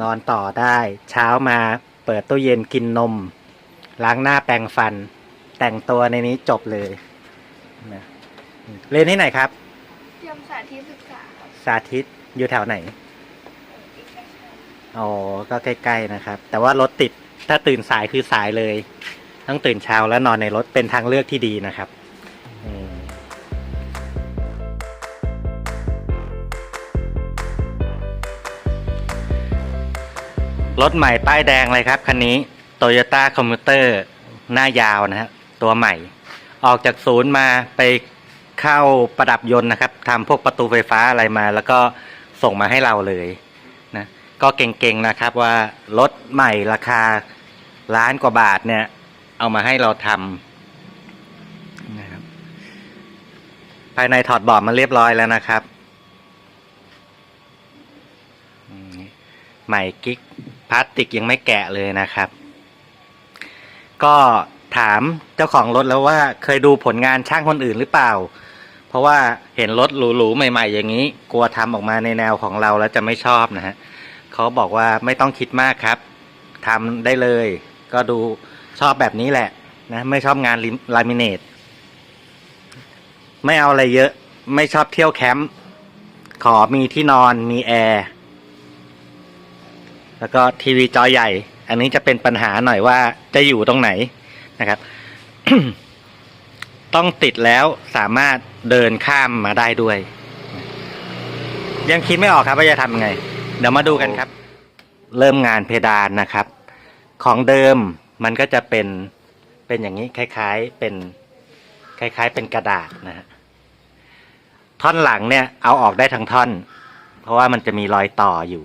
นอนต่อได้ เช้ามาเปิดตู้เย็นกินนม ล้างหน้าแปรงฟัน แต่งตัวในนี้จบเลยนะเรียนที่ไหนครับ เตรียมสาธิตศึกษาครับสาธิตอยู่แถวไหนเอกชัยอ๋อก็ใกล้ๆนะครับ แต่ว่ารถติดถ้าตื่นสายคือสายเลย ต้องตื่นเช้าแล้วนอนในรถเป็นทางเลือกที่ดีนะครับ รถใหม่ป้ายแดงเลยครับ คันนี้ Toyota Commuter หน้ายาวนะฮะตัวใหม่ ออกจากศูนย์มาไปเข้าประดับยนต์นะครับทำพวกประตูไฟฟ้าอะไรมา แล้วก็ส่งมาให้เราเลยนะก็เก่งๆนะครับว่ารถใหม่ราคาล้านกว่าบาทเนี่ย เอามาให้เราทำนะครับภายในถอดบาะมาเรียบร้อยแล้วนะครับใหม่กิ๊ก พลาสติกยังไม่แกะเลยนะครับ ก็ถามเจ้าของรถแล้วว่าเคยดูผลงานช่างคนอื่นหรือเปล่า เพราะว่าเห็นรถหรูๆใหม่ ๆ อย่างนี้ กลัวทำออกมาในแนวของเราแล้วจะไม่ชอบนะฮะเขาบอกว่าไม่ต้องคิดมากครับทำได้เลย ก็ดูชอบแบบนี้แหละนะไม่ชอบงานลามิเนตไม่เอาอะไรเยอะ ไม่ชอบเที่ยวแคมป์ขอมีที่นอนมีแอร์ แล้วก็ทีวีจอใหญ่ อันนี้จะเป็นปัญหาหน่อยว่าจะอยู่ตรงไหนนะครับ ต้องติดแล้วสามารถเดินข้ามมาได้ด้วย ยังคิดไม่ออกครับว่าจะทำยังไง เดี๋ยวมาดูกันครับ เริ่มงานเพดานนะครับ ของเดิมมันก็จะเป็นเป็นอย่างนี้คล้าย ๆ เป็นคล้าย ๆ เป็นกระดาษนะฮะท่อนหลังเนี่ยเอาออกได้ทั้งท่อน เพราะว่ามันจะมีรอยต่ออยู่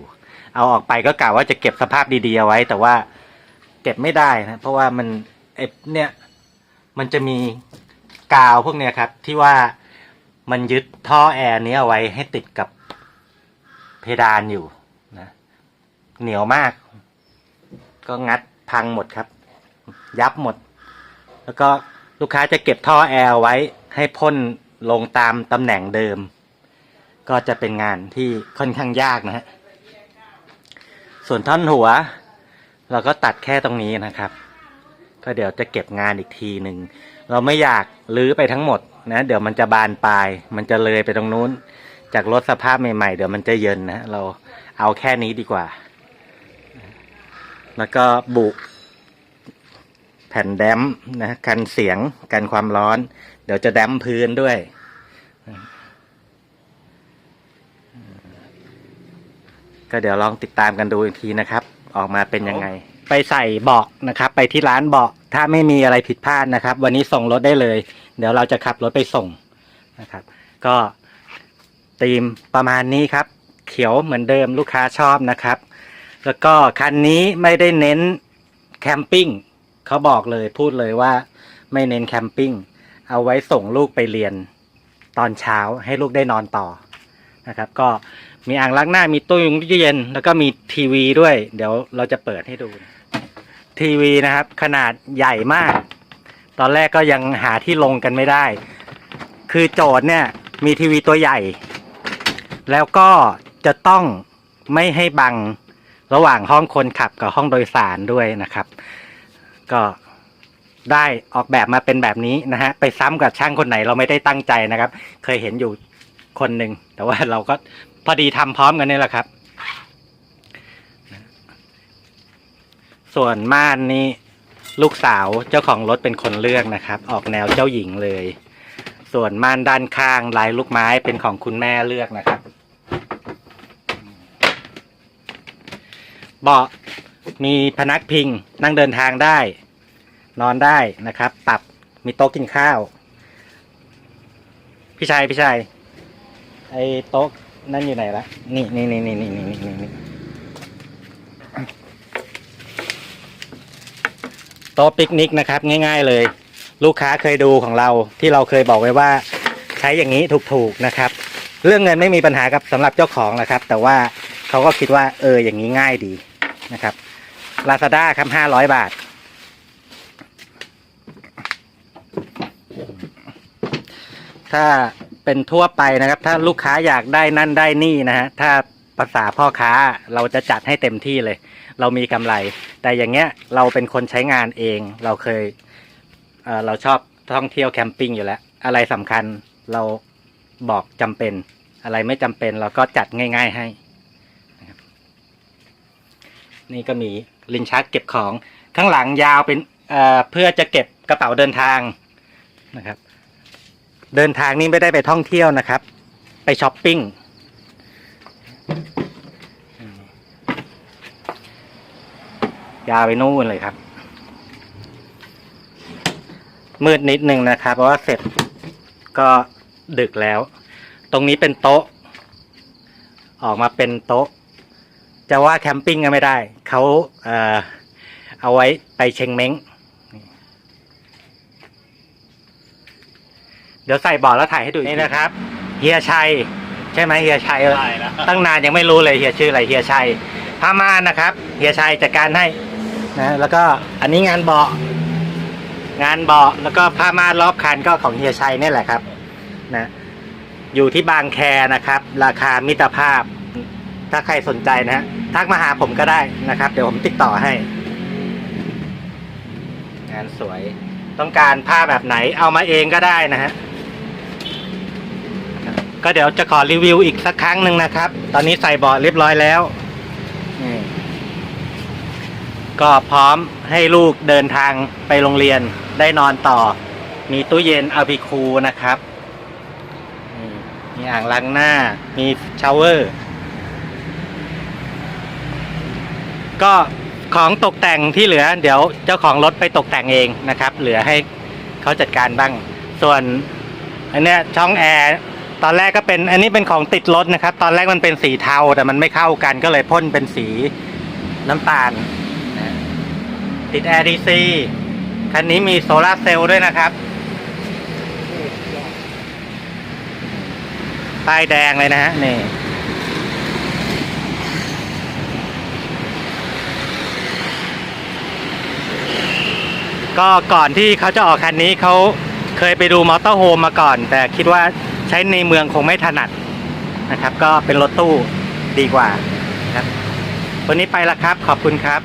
เอาออกไปก็กะว่าจะเก็บสภาพดีๆเอาไว้ แต่ว่าเก็บไม่ได้นะเพราะว่ามันไอเนี่ยมันจะมีกาวพวกเนี้ยครับ ที่ว่ามันยึดท่อแอร์นี้เอาไว้ให้ติดกับเพดานอยู่นะเหนียวมาก ก็งัดพังหมดครับ ยับหมด แล้วก็ลูกค้าจะเก็บท่อแอร์ไว้ให้พ่นลงตามตำแหน่งเดิม ก็จะเป็นงานที่ค่อนข้างยากนะฮะ ส่วนท่อนหัว เราก็ตัดแค่ตรงนี้นะครับ ก็เดี๋ยวจะเก็บงานอีกทีหนึ่ง เราไม่อยากลื้อไปทั้งหมดนะ เดี๋ยวมันจะบานปลาย มันจะเลยไปตรงนู้น จากรถสภาพใหม่ๆ เดี๋ยวมันจะเยินนะ เราเอาแค่นี้ดีกว่า แล้วก็บุแผ่นแดมนะกันเสียงกันความร้อน เดี๋ยวจะแดมพื้นด้วย ก็เดี๋ยวลองติดตามกันดูอีกทีนะครับ ออกมาเป็นยังไง ไปใส่เบาะนะครับ ไปที่ร้านเบาะถ้าไม่มีอะไรผิดพลาดนะครับ วันนี้ส่งรถได้เลย เดี๋ยวเราจะขับรถไปส่งนะครับ ก็ธีมประมาณนี้ครับ เขียวเหมือนเดิมลูกค้าชอบนะครับ แล้วก็คันนี้ไม่ได้เน้นแคมปิ้งเขาบอกเลยพูดเลยว่าไม่เน้นแคมปิ้งเอาไว้ส่งลูกไปเรียนตอนเช้าให้ลูกได้นอนต่อนะครับ ก็ มีอ่างล้างหน้ามีตู้เย็น แล้วก็มีทีวีด้วย เดี๋ยวเราจะเปิดให้ดู ทีวีนะครับ ขนาดใหญ่มาก ตอนแรกก็ยังหาที่ลงกันไม่ได้ คือโจทย์เนี่ย มีทีวีตัวใหญ่ แล้วก็จะต้องไม่ให้บังระหว่างห้องคนขับกับห้องโดยสารด้วยนะครับ ก็ได้ออกแบบมาเป็นแบบนี้นะฮะ ไปซ้ำกับช่างคนไหนเราไม่ได้ตั้งใจนะครับ เคยเห็นอยู่คนหนึ่งแต่ว่าเราก็ พอดีทำพร้อมกันนี่แหละครับ ส่วนม่านนี่ลูกสาวเจ้าของรถเป็นคนเลือกนะครับ ออกแนวเจ้าหญิงเลย ส่วนม่านด้านข้างลายลูกไม้เป็นของคุณแม่เลือกนะครับ เบาะมีพนักพิงนั่งเดินทางได้ นอนได้นะครับ ปรับมีโต๊ะกินข้าว พี่ชายพี่ชายไอ้โต๊ะ นั่นอยู่ไหนละนี่นี่นี่นี่นี่นี่นี่นี่โต๊ะปิกนิกนะครับ ง่าย ๆเลย ลูกค้าเคยดูของเราที่เราเคยบอกไว้ว่า ใช้อย่างนี้ถูกๆนะครับ เรื่องเงินไม่มีปัญหากับสำหรับเจ้าของนะครับ แต่ว่าเขาก็คิดว่าเอออย่างนี้ง่ายดีนะครับลาซาด้าครับห้าร้อยบาทถ้า เป็นทั่วไปนะครับ ถ้าลูกค้าอยากได้นั่นได้นี่นะฮะถ้าภาษาพ่อค้าเราจะจัดให้เต็มที่เลย เรามีกำไร แต่อย่างเงี้ยเราเป็นคนใช้งานเอง เราเคยเเราชอบท่องเที่ยวแคมปิ้งอยู่แล้ว อะไรสำคัญเราบอกจำเป็น อะไรไม่จำเป็นเราก็จัดง่าย ๆให้นี่ก็มีลิ้นชักเก็บของ ข้างหลังยาวเป็นเเพื่อจะเก็บกระเป๋าเดินทางนะครับ เดินทางนี่ไม่ได้ไปท่องเที่ยวนะครับ ไปช้อปปิ้ง ยาวไปนู่นเลยครับ มืดนิดนึงนะครับ เพราะว่าเสร็จก็ดึกแล้ว ตรงนี้เป็นโต๊ะ ออกมาเป็นโต๊ะ จะว่าแคมปิ้งก็ไม่ได้ เขาเอ่อเอาไว้ไปเชงเม้ง เดี๋ยวใส่บอร์ดแล้วถ่ายให้ดูนี่นะครับ เฮียชัย ใช่ไหมเฮียชัยใช่นะตั้งนานยังไม่รู้เลยเฮียชื่ออะไรเฮียชัยผ้าม่านนะครับ เฮียชัยจัดการให้นะแล้วก็อันนี้งานเบาะงานเบาะแล้วก็ผ้าม่านรอบคันก็ของเฮียชัยนี่แหละครับนะอยู่ที่บางแคนะครับ ราคามิตรภาพ ถ้าใครสนใจนะฮะทักมาหาผมก็ได้นะครับ เดี๋ยวผมติดต่อให้ งานสวย ต้องการผ้าแบบไหนเอามาเองก็ได้นะฮะ ก็เดี๋ยวจะขอรีวิวอีกสักครั้งหนึ่งนะครับ ตอนนี้ใส่เบาะเรียบร้อยแล้วนี่ก็พร้อมให้ลูกเดินทางไปโรงเรียนได้นอนต่อ มีตู้เย็นอาบิคูนะครับ มีอ่างล้างหน้า มีชาวเวอร์ ก็ของตกแต่งที่เหลือ เดี๋ยวเจ้าของรถไปตกแต่งเองนะครับ เหลือให้เขาจัดการบ้าง ส่วนอันเนี้ยช่องแอร์ ตอนแรกก็เป็นอันนี้เป็นของติดรถนะครับ ตอนแรกมันเป็นสีเทาแต่มันไม่เข้ากันก็เลยพ่นเป็นสีน้ำตาลนะติดแอร์ดีซีคันนี้มีโซลาร์เซลล์ด้วยนะครับป้ายแดงเลยนะฮะนี่ก็ก่อนที่เขาจะออกคันนี้เขาเคยไปดูมอเตอร์โฮมมาก่อน แต่คิดว่า ใช้ในเมืองคงไม่ถนัดนะครับ ก็เป็นรถตู้ดีกว่าครับวันนี้ไปล้วครับ ขอบคุณครับ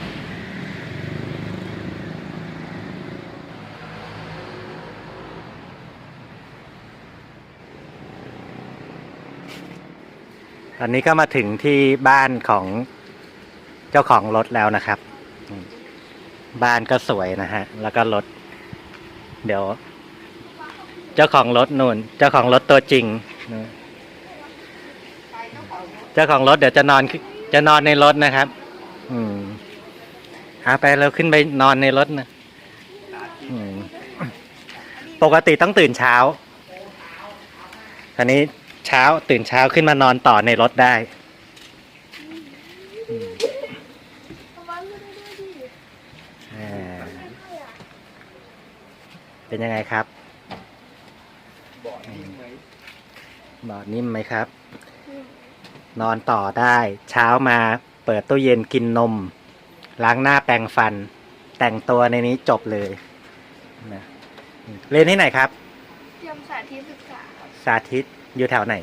ตอนนี้ก็มาถึงที่บ้านของเจ้าของรถแล้วนะครับ บ้านก็สวยนะฮะ แล้วก็รถ เดี๋ยว จ้าของรถนู่น เจ้าของรถตัวจริง เจ้าของรถเดี๋ยวจะนอนจะนอนในรถนะครับ อืมอาไปเราขึ้นไปนอนในรถนะปกติต้องตื่นเช้าอันนี้เช้าตื่นเช้าขึ้นมานอนต่อในรถได้ เป็นยังไงครับาะนิ่มไหม เบาะนิ่มไหมครับ นอนต่อได้ เช้ามาเปิดตู้เย็นกินนม ล้างหน้าแปรงฟัน แต่งตัวในนี้จบเลยนะเรียนที่ไหนครับ เตรียมสาธิตศึกษาครับสาธิตอยู่แถวไหน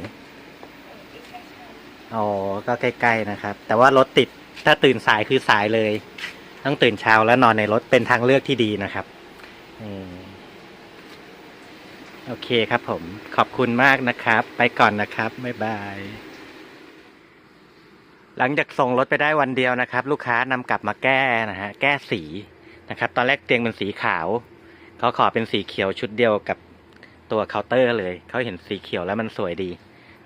อ๋อก็ใกล้ๆนะครับ แต่ว่ารถติดถ้าตื่นสายคือสายเลย ต้องตื่นเช้าแล้วนอนในรถเป็นทางเลือกที่ดีนะครับ อืม โอเคครับผมขอบคุณมากนะครับ ไปก่อนนะครับ บ๊ายบาย หลังจากส่งรถไปได้วันเดียวนะครับ ลูกค้านำกลับมาแก้นะฮะแก้สีนะครับ ตอนแรกเตียงเป็นสีขาว เขาขอเป็นสีเขียวชุดเดียวกับตัวเคาน์เตอร์เลย เขาเห็นสีเขียวแล้วมันสวยดี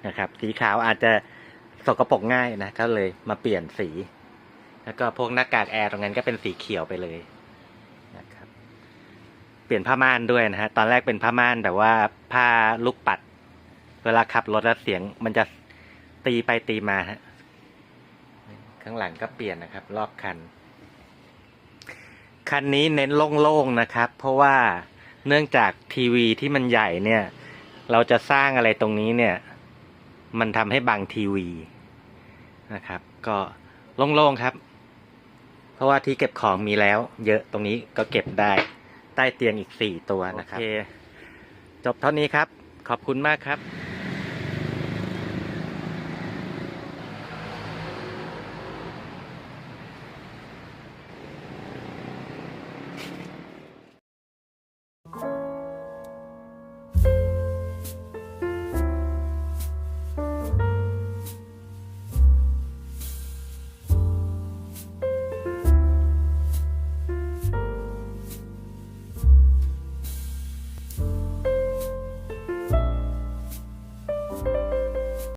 นะครับ สีขาวอาจจะสกปรกง่ายนะก็เลยมาเปลี่ยนสี แล้วก็พวกหน้ากากแอร์ตรงนั้นก็เป็นสีเขียวไปเลย ปลี่ยนผ้าม่านด้วยนะฮะ ตอนแรกเป็นผ้าม่านแบบว่าผ้าลูกปัด เวลาขับรถแล้วเสียงมันจะตีไปตีมาฮะ ข้างหลังก็เปลี่ยนนะครับ รอบคัน คันนี้เน้นโล่งๆนะครับ เพราะว่าเนื่องจากทีวีที่มันใหญ่เนี่ย เราจะสร้างอะไรตรงนี้เนี่ย มันทำให้บังทีวีนะครับ ก็โล่งๆครับ เพราะว่าที่เก็บของมีแล้ว เยอะตรงนี้ก็เก็บได้ ใต้เตียงอีกสี่ตัวนะครับ โอเค จบเท่านี้ครับ ขอบคุณมากครับ